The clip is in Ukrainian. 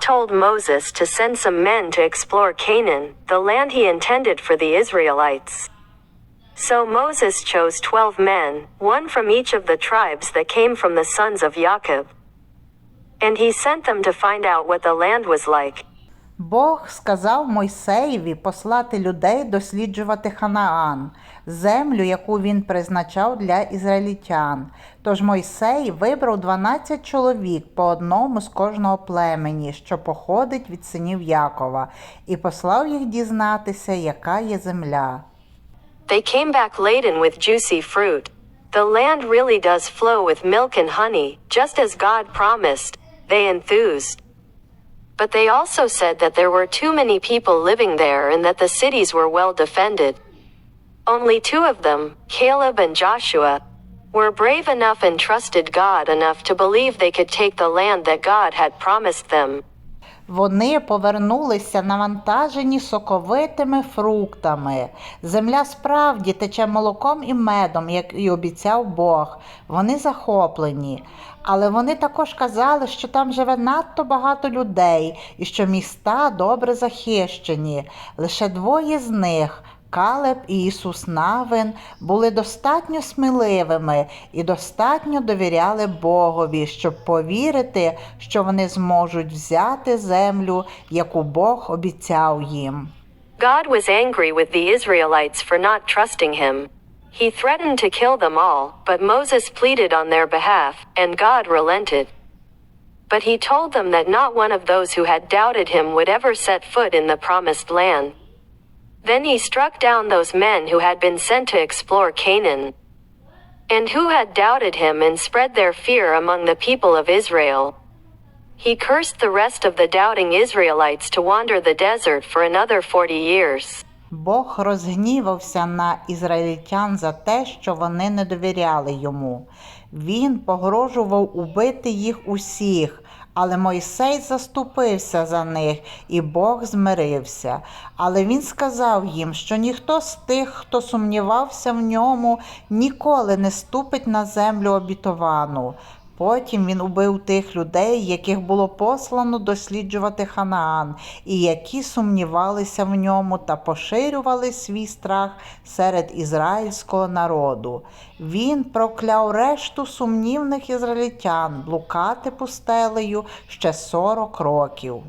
told Moses to send some men to explore Canaan, the land he intended for the Israelites. So Moses chose twelve men, one from each of the tribes that came from the sons of Jacob. And he sent them to find out what the land was like. Бог сказав Мойсеєві послати людей досліджувати Ханаан, землю, яку він призначав для ізраїльтян. Тож Мойсей вибрав 12 чоловік по одному з кожного племені, що походить від синів Якова, і послав їх дізнатися, яка є земля. They came back laden with juicy fruit. The land really does flow with milk and honey, just as God promised, they enthused. But they also said that there were too many people living there and that the cities were well defended. Only two of them, Caleb and Joshua, were brave enough and trusted God enough to believe they could take the land that God had promised them. Вони повернулися навантажені соковитими фруктами. Земля справді тече молоком і медом, як і обіцяв Бог. Вони захоплені. Але вони також казали, що там живе надто багато людей і що міста добре захищені. Лише двоє з них. Калеб і Ісус Навин були достатньо сміливими і достатньо довіряли Богові, щоб повірити, що вони зможуть взяти землю, яку Бог обіцяв їм. God was angry with the Israelites for not trusting him. He threatened to kill them all, but Moses pleaded on their behalf, and God relented. But he told them that not one of those who had doubted him would ever set foot in the promised land. Then he struck down those men who had been sent to explore Canaan, and who had doubted him and spread their fear among the people of Israel. He cursed the rest of the doubting Israelites to wander the desert for another forty years. Бог розгнівався на ізраїльтян за те, що вони не довіряли йому. Він погрожував убити їх усіх, але Мойсей заступився за них, і Бог змирився. Але він сказав їм, що ніхто з тих, хто сумнівався в ньому, ніколи не ступить на землю обітовану. Потім він убив тих людей, яких було послано досліджувати Ханаан, і які сумнівалися в ньому та поширювали свій страх серед ізраїльського народу. Він прокляв решту сумнівних ізраїльтян блукати пустелею ще 40 років.